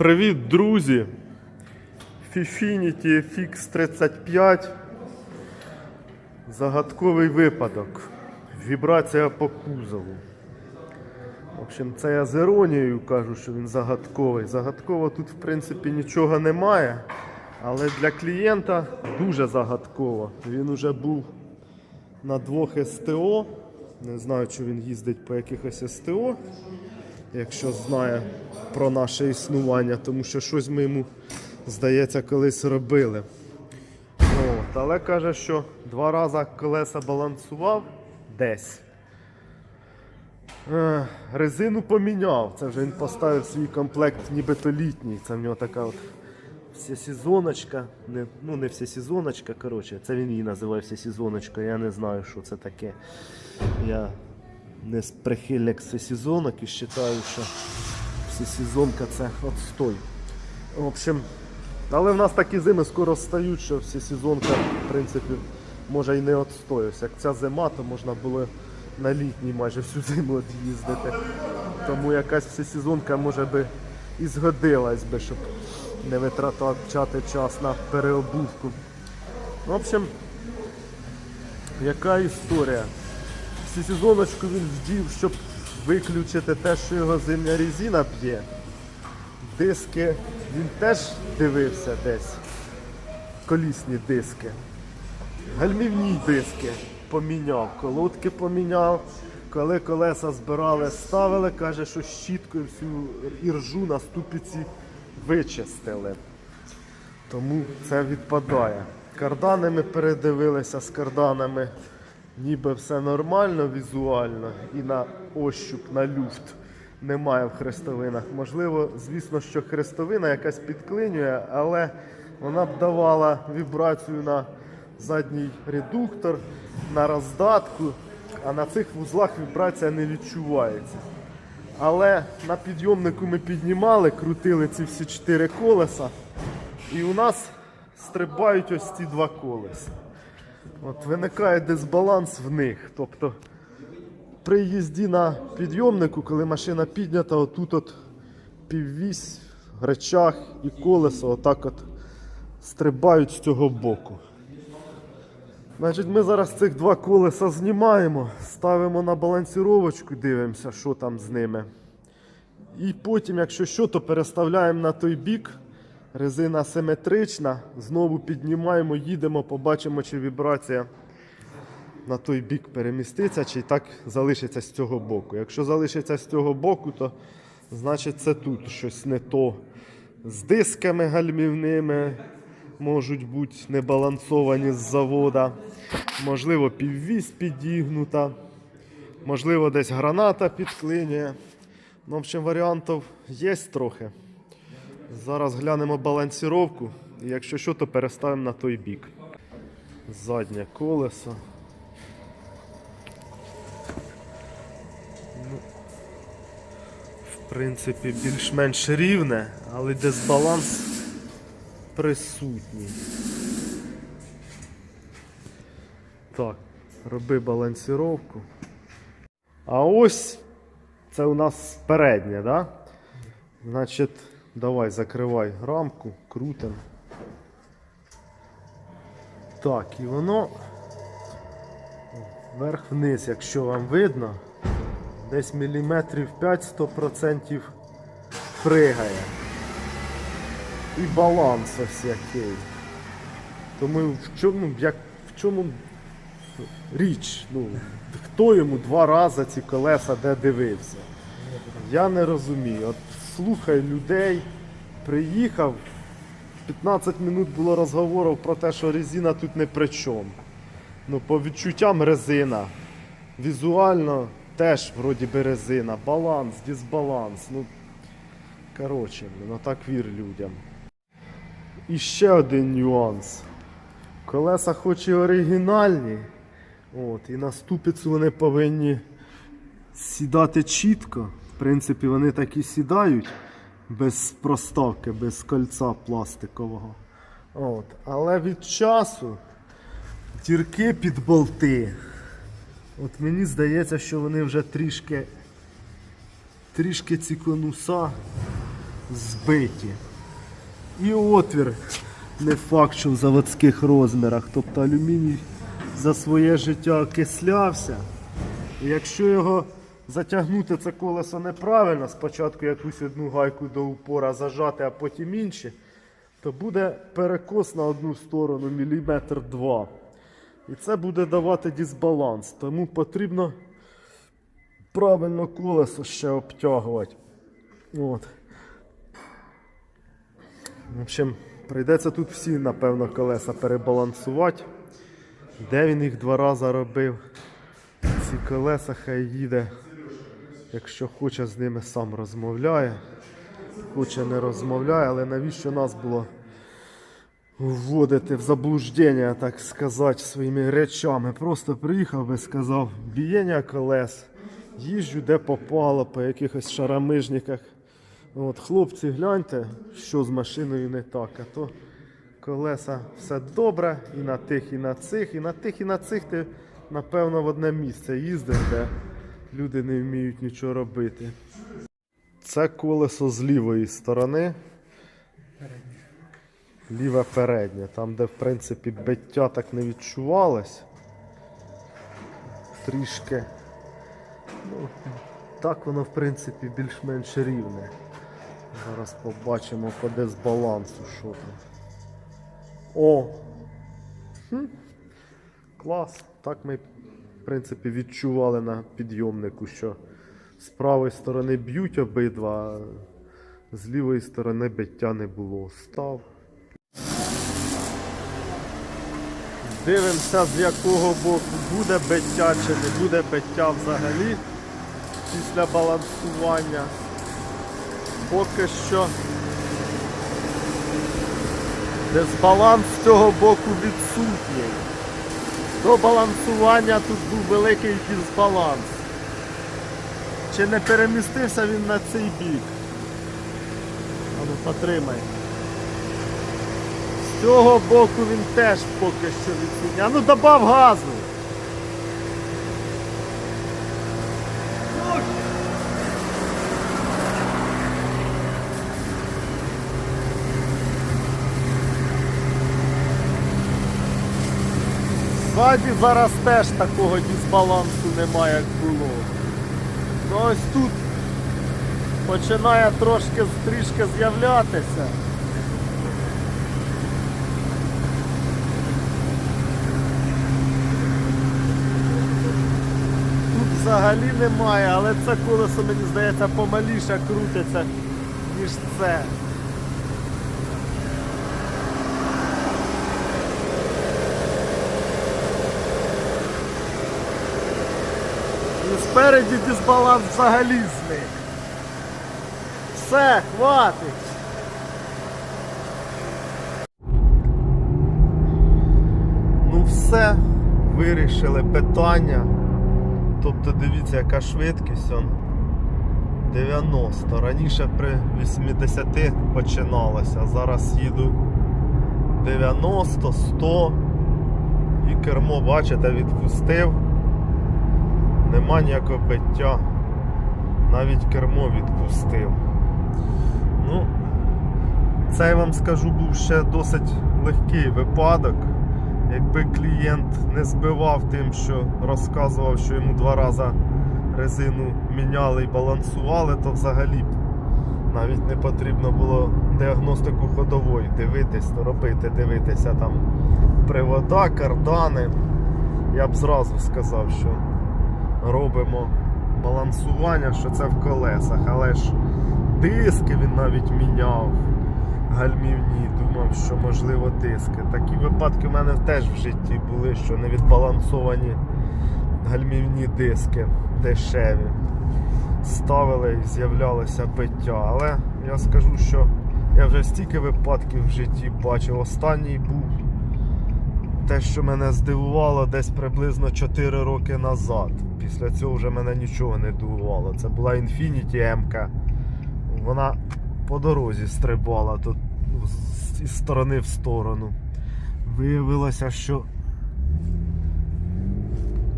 Привіт, друзі! Fifinity FX 35. Загадковий випадок. Вібрація по кузову. В общем, це я з іронією кажу, що він загадковий. Загадково тут, в принципі, нічого немає. Але для клієнта дуже загадково. Він уже був на двох СТО. Не знаю, чи він їздить по якихось СТО, якщо знає про наше існування, тому що щось ми йому, здається, колись робили. От, але каже, що два рази колеса балансував десь. Е, резину поміняв. Це вже він поставив свій комплект нібито літній. Це в нього така от всесезоночка. Не, ну не всесезоночка, коротше, це він її називає всесезоночка. Я не знаю, що це таке. Я не прихильник всесезонок і вважаю, що всесезонка це отстой. В общем, але в нас такі зими скоро стають, що всесезонка, в принципі, може і не отстой. Ось Як ця зима, то можна було на літній майже всю зиму їздити. Тому якась всесезонка може би і згодилась би, щоб не витрачати час на переобувку. В общем, яка історія? Всесезоночку він вдів, щоб виключити те, що його зимня резина п'є. Диски він теж дивився десь. Колісні диски. Гальмівні диски поміняв, колодки поміняв. Коли колеса збирали, ставили, каже, що щіткою всю іржу на ступиці вичистили. Тому це відпадає. Кардани ми передивилися з карданами, ніби все нормально візуально і на ощуп, на люфт немає в хрестовинах. Можливо, звісно, що хрестовина якась підклинює, але вона б давала вібрацію на задній редуктор, на роздатку, а на цих вузлах вібрація не відчувається. Але на підйомнику ми піднімали, крутили ці всі чотири колеса, і у нас стрибають ось ці два колеса. От виникає дисбаланс в них. Тобто при їзді на підйомнику, коли машина піднята, отут от піввісь, речах і колесо отак от стрибають з цього боку. Значить, ми зараз цих два колеса знімаємо, ставимо на балансіровочку, дивимося, що там з ними. І потім, якщо що, то переставляємо на той бік. Резина симетрична, знову піднімаємо, їдемо, побачимо, чи вібрація на той бік переміститься, чи так залишиться з цього боку. Якщо залишиться з цього боку, то значить це тут щось не то. З дисками гальмівними можуть бути небалансовані з завода. Можливо, піввісь підігнута. Можливо, десь граната підклинює. Ну, в общем, варіантів є трохи. Зараз глянемо балансіровку. Якщо що, то переставимо на той бік. Заднє колесо. Ну, в принципі, більш-менш рівне, але дисбаланс присутній. Так, роби балансіровку. А ось це у нас переднє, да? Значить, давай закривай рамку, крутим. Так, і воно вверх-вниз, якщо вам видно, десь міліметрів 5-100% пригає. І баланс ось який. Тому в чому, як, в чому річ? Ну, хто йому два рази ці колеса де дивився? Я не розумію. От слухай людей, приїхав, 15 минут було розговорів про те, що резина тут не при чому. Ну, по відчуттям резина. Візуально теж вроді би резина. Баланс, дисбаланс. Ну, коротше, ну так вір людям. І ще один нюанс. Колеса хоч і оригінальні, от, і на ступицю вони повинні сідати чітко. Принципі, вони так і сідають без проставки, без кольця пластикового. От. Але від часу дірки під болти. От мені здається, що вони вже трішки, трішки ці конуса збиті. І отвір не факт, що в заводських розмірах. Тобто алюміній за своє життя окислявся. Якщо його затягнути це колесо неправильно, спочатку якусь одну гайку до упора зажати, а потім інші, то буде перекос на одну сторону міліметр два. І це буде давати дисбаланс. Тому потрібно правильно колесо ще обтягувати. От. В общем, прийдеться тут всі, напевно, колеса перебалансувати. Де він їх два рази робив? Ці колеса хай їде. Якщо хоче з ними сам розмовляє. Хоче не розмовляє, але навіщо нас було вводити в заблуждення, так сказати, своїми речами. Просто приїхав би сказав, бієння колес, їжджу де попало, по якихось шарамижниках. От, хлопці, гляньте, що з машиною не так. А то колеса все добре, і на тих, і на цих, і на тих, і на цих ти, напевно, в одне місце їздиш, де люди не вміють нічого робити. Це колесо з лівої сторони. Ліве переднє, там, де в принципі биття так не відчувалось. Трішки. Ну, так воно, в принципі, більш-менш рівне. Зараз побачимо по дисбалансу, що там. О! Хм. Клас. Так ми, принципі, відчували на підйомнику, що з правої сторони б'ють обидва, а з лівої сторони биття не було. Став. Дивимося, з якого боку буде биття чи не буде биття взагалі після балансування. Поки що дисбаланс з цього боку відсутній. До балансування тут був великий дисбаланс. Чи не перемістився він на цей бік? Ану, потримай. З цього боку він теж поки що відсутній. Ну добав газу. Ззаді зараз теж такого дисбалансу немає, як було. Ну ось тут починає трошки трішки з'являтися. Тут взагалі немає, але це колесо, мені здається, помаліше крутиться, ніж це. І спереді дисбаланс взагалі зник. Все, хватить. Ну все, вирішили питання. Тобто дивіться, яка швидкість он 90. Раніше при 80 починалося, зараз їду 90, 100 і кермо, бачите, відпустив. Нема ніякого биття. Навіть кермо відпустив. Ну, це я вам скажу був ще досить легкий випадок. Якби клієнт не збивав тим, що розказував, що йому два рази резину міняли і балансували, то взагалі б навіть не потрібно було діагностику ходової дивитись, робити, дивитися там привода, кардани. Я б зразу сказав, що робимо балансування, що це в колесах, але ж диски він навіть міняв гальмівні, думав, що можливо диски. Такі випадки в мене теж в житті були, що не відбалансовані гальмівні диски дешеві. Ставили і з'являлося биття. Але я скажу, що я вже стільки випадків в житті бачив. Останній був те, що мене здивувало десь приблизно 4 роки назад. Після цього вже мене нічого не дивувало. Це була Infiniti M. Вона по дорозі стрибала тут з сторони в сторону. Виявилося, що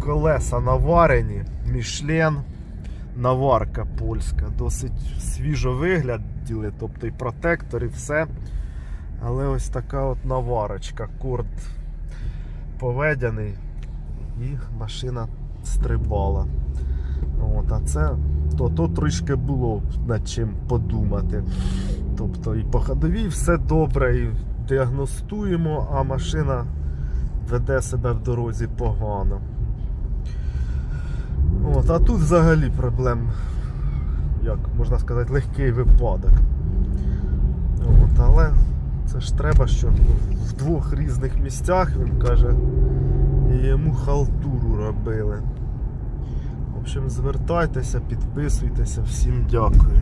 колеса наварені, Мішлен, наварка польська, досить свіжо вигляді, відділи, тобто і протектор, і все. Але ось така от наварочка, корд поведений, і машина стрибала. От, а це то, то трішки було над чим подумати. Тобто і по ходовій все добре, і діагностуємо, а машина веде себе в дорозі погано. От, а тут взагалі проблем, як можна сказати, легкий випадок. От, але це ж треба, що в двох різних місцях, він каже, і йому халтуру робили. В общем, звертайтеся, підписуйтеся, всім дякую.